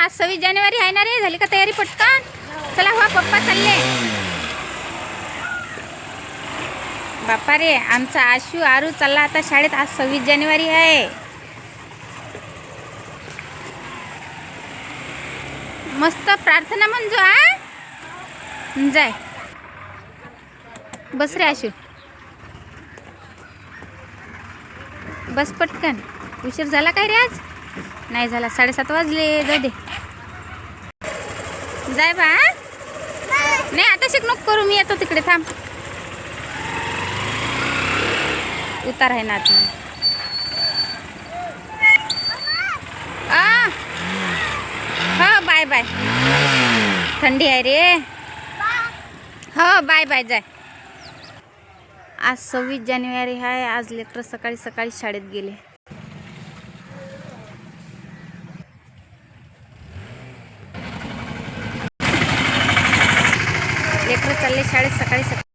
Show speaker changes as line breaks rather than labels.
आज सव्वीस जानेवारी आहे ना रे? झाली का तयारी पटकन? चला हो पप्पा चालले. बापा रे आमचा आशू आरू चालला आता शाळेत. आज सव्वीस जानेवारी आहे. मस्त प्रार्थना म्हणजो हा? जाय. बस रे आशू. बस पटकन. उशीर झाला काय रे आज? नाही झाला साडेसात वाजले जाऊ दे. जाय बा नाही आता शिकणूक करू मी येतो तिकडे थांब. उतार आहे ना आता. हो बाय बाय. थंडी आहे रे. हो बाय बाय जाय. आज सव्वीस जानेवारी आहे आज लेकरं सकाळी सकाळी शाळेत गेले लेकरं चालले शाळेत सकाळी सकाळी.